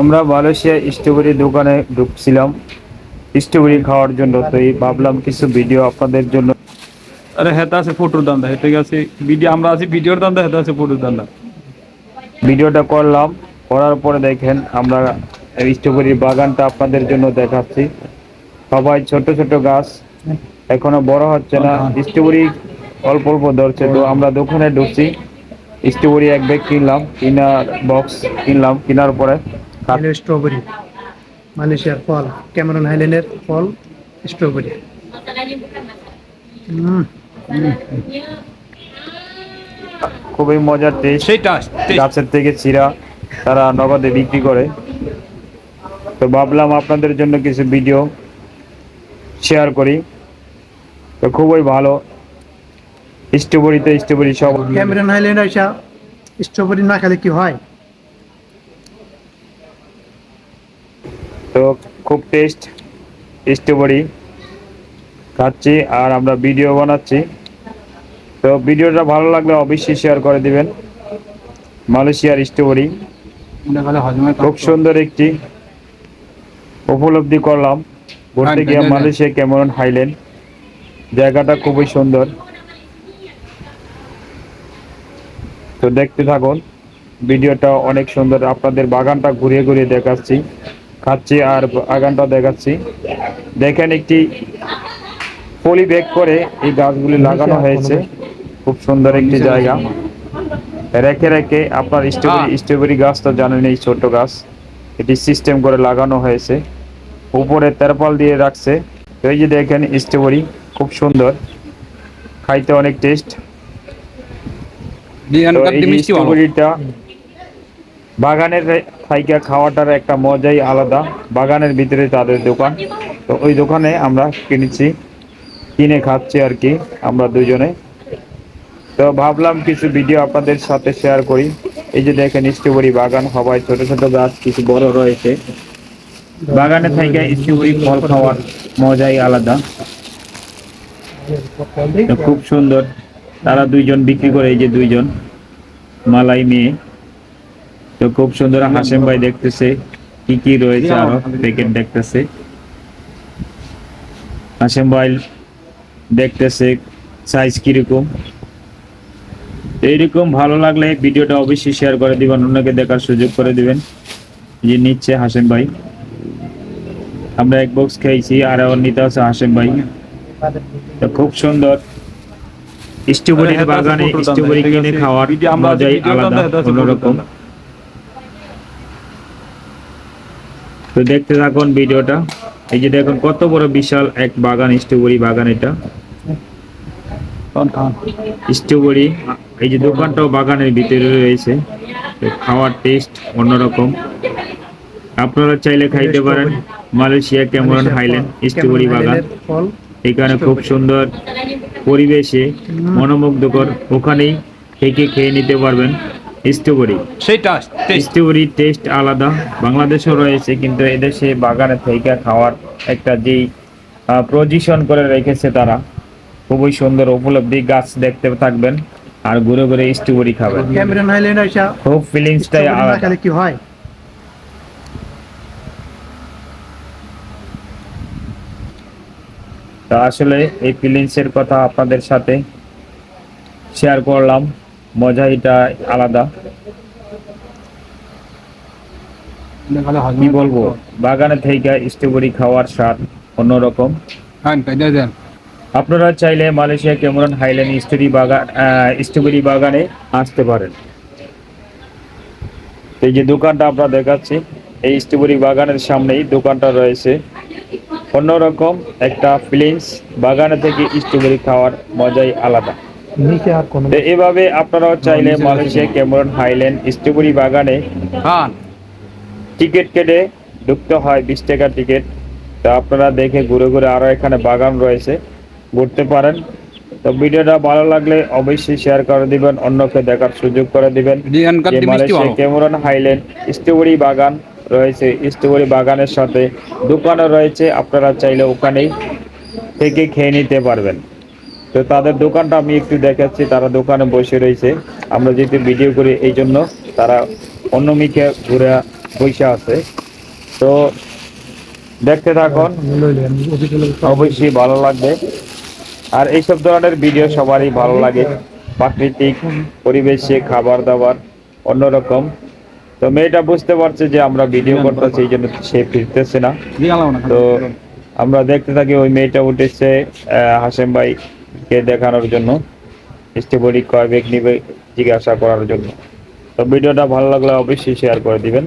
আমরা Malaysia strawberry দোকানে ঢুকছিলাম। Strawberry খাওয়ার জন্য তো এই ভাবলাম কিছু ভিডিও আপনাদের জন্য। আরে হেতা আছে ফটোর দান্দা হেতে গেছে ভিডিও আমরা আছি ভিডিওর দান্দা হেতা আছে ফটোর দান্দা। ভিডিওটা করলাম করার পরে দেখেন আমরা এই স্ট্রবেরির বাগানটা আপনাদের জন্য দেখাচ্ছি। সবাই ছোট ছোট গাছ এখনও বড় হচ্ছে না। স্ট্রবেরি অল্প অল্প ধরছে তো আমরা দোকানে ঢুকছি। স্ট্রবেরি এক ব্যাগ কিনলাম কিনার বক্স কিনলাম কেনার পরে। হলো স্ট্রবেরি মালয়েশিয়ার ফল। ক্যামেরন হাইল্যান্ডের ফল স্ট্রবেরি খুবই মজার টেস্ট গাছের থেকে চিরা তারা নগদে বিক্রি করে। তো ভাবলাম আপনাদের জন্য কিছু ভিডিও শেয়ার করি। তো খুবই ভালো। স্ট্রবেরিতে স্ট্রবেরি সব ক্যামেরন হাইল্যান্ড আইসা স্ট্রবেরি না খেলে কি হয়? তো খুব টেস্ট স্ট্রবেরি খাচ্ছি আর আমরা ভিডিও বানাচ্ছি। তো ভিডিওটা ভালো লাগলে অবশ্যই শেয়ার করে দিবেন। মালয়েশিয়ার স্ট্রবেরি খুব সুন্দর একটি উপলব্ধি করলাম। ঘুরতে গিয়ে মালয়েশিয়া ক্যামেরন হাইল্যান্ড। জায়গাটা খুবই সুন্দর। তো দেখতে থাকুন ভিডিওটা অনেক সুন্দর। আপনাদের বাগানটা ঘুরিয়ে ঘুরিয়ে দেখাচ্ছি। খাচ্ছি আর বাগানটা দেখাচ্ছি। দেখেন একটি পলি ব্যাগ করে এই গাছগুলি লাগানো হয়েছে। খুব সুন্দর একটি জায়গা। রেখে রেখে আপনার স্ট্রবেরি স্ট্রবেরি গাছ তো জানেন এই ছোট গাছ। এটি সিস্টেম করে লাগানো হয়েছে। উপরে তেরপাল দিয়ে রাখছে। এই যে দেখেন স্ট্রবেরি খুব সুন্দর। খাইতে অনেক টেস্ট স্ট্রবেরিটা বাগানের থাইকা খাওয়াটার একটা মজাই আলাদা। বাগানের ভিতরে তাদের দোকান। তো ওই দোকানে আমরা কিনেছি, কিনে খাচ্ছি আর কি, আমরা দুজনে। তো ভাবলাম কিছু ভিডিও আপনাদের সাথে শেয়ার করি। এই যে দেখেন, স্ট্রবেরি বাগান, সবাই ছোট ছোট গাছ, কিছু বড় রয়েছে। বাগানে থেকে স্ট্রবেরি ফল খাওয়ার মজাই আলাদা। খুব সুন্দর। তারা দুইজন বিক্রি করে, এই যে দুইজন, মালাই মেয়ে। তো খুব সুন্দর হাসেম ভাই দেখতেছে কি কি রয়েছে আরও প্যাকেট দেখতেছে। হাসেম ভাই দেখতেছে সাইজ কীরকম। এইরকম ভালো লাগলে ভিডিওটা অবশ্যই শেয়ার করে দিবেন অন্যকে দেখার সুযোগ করে দিবেন। যে নিচ্ছে হাসেম ভাই। আমরা এক বক্স খেয়েছি আর নিতে আছে হাসেম ভাই। তো খুব সুন্দর। স্ট্রবেরির বাগানে স্ট্রবেরি কিনে খাওয়ার আমরা মজাই আলাদা অন্যরকম। তো দেখতে থাকুন ভিডিওটা। এই যে দেখুন কত বড় বিশাল এক বাগান স্ট্রবেরি বাগান এটা। স্ট্রবেরি এই যে দোকানটাও বাগানের ভিতরে রয়েছে। খাওয়ার টেস্ট অন্যরকম। আপনারা চাইলে খাইতে পারেন। মালয়েশিয়া ক্যামেরন হাইল্যান্ড স্ট্রবেরি বাগান। এখানে খুব সুন্দর পরিবেশে মনোমুগ্ধকর। ওখানেই থেকে খেয়ে নিতে পারবেন। স্ট্রবেরি। সেই টাস স্ট্রবেরির টেস্ট আলাদা। বাংলাদেশেও রয়েছে কিন্তু এদেশে বাগানে থেকে খাওয়ার একটা যেই পজিশন করে রেখেছে তারা খুবই সুন্দর উপলব্ধি গাছ দেখতে থাকবেন আর ঘুরে ঘুরে স্ট্রবেরি খাবেন। ক্যামেরন হাইল্যান্ড আইসা খুব ফিলিংসটাই স্ট্রবেরি আলাদা। কি হয়? তো আসলে এই ফিলিংসের কথা আপনাদের সাথে শেয়ার করলাম। মজা এটা আলাদা। কি বলব? বাগানে থেকে স্ট্রবেরি খাওয়ার স্বাদ অন্যরকম। আপনারা চাইলে মালয়েশিয়া ক্যামেরন হাইল্যান্ড স্ট্রবেরি বাগান স্ট্রবেরি বাগানে আসতে পারেন। এই যে দোকানটা আমরা দেখাচ্ছি এই স্ট্রবেরি বাগানের সামনেই দোকানটা রয়েছে। অন্যরকম একটা ফিলিংস বাগানে থেকে স্ট্রবেরি খাওয়ার মজাই আলাদা। নিচে আর কোনো এভাবে আপনারাও চাইলে মালয়েশিয়া ক্যামেরন হাইল্যান্ড স্ট্রবেরি বাগানে হ্যাঁ। টিকিট কেটে ঢুকতে হয় বিশ টাকা টিকিট। তো আপনারা দেখে ঘুরে ঘুরে আরও এখানে বাগান রয়েছে ঘুরতে পারেন। তো ভিডিওটা ভালো লাগলে অবশ্যই শেয়ার করে দিবেন অন্যকে দেখার সুযোগ করে দিবেন। ক্যামেরন হাইল্যান্ড স্ট্রবেরি বাগান রয়েছে। স্ট্রবেরি বাগানের সাথে দোকানও রয়েছে আপনারা চাইলে ওখানেই থেকে খেয়ে নিতে পারবেন। তো তাদের দোকানটা আমি একটু দেখাচ্ছি তারা দোকানে বসে রয়েছে। আমরা যেহেতু ভিডিও করি এই জন্য তারা অন্য মিকে ঘুরে পয়সা আছে। তো দেখতে থাকুন অবশ্যই ভালো লাগবে। আর এইসব ধরনের ভিডিও সবারই ভালো লাগে। প্রাকৃতিক পরিবেশে খাবার দাবার অন্যরকম। তো মেয়েটা বুঝতে পারছে যে আমরা ভিডিও করতেছি এই জন্য সে ফিরতেছে না। তো আমরা দেখতে থাকি ওই মেয়েটা উঠেছে হাসেম ভাইকে দেখানোর জন্য স্টেবডি কয় বেগ নিবে জিজ্ঞাসা করার জন্য। তো ভিডিওটা ভালো লাগলে অবশ্যই শেয়ার করে দিবেন।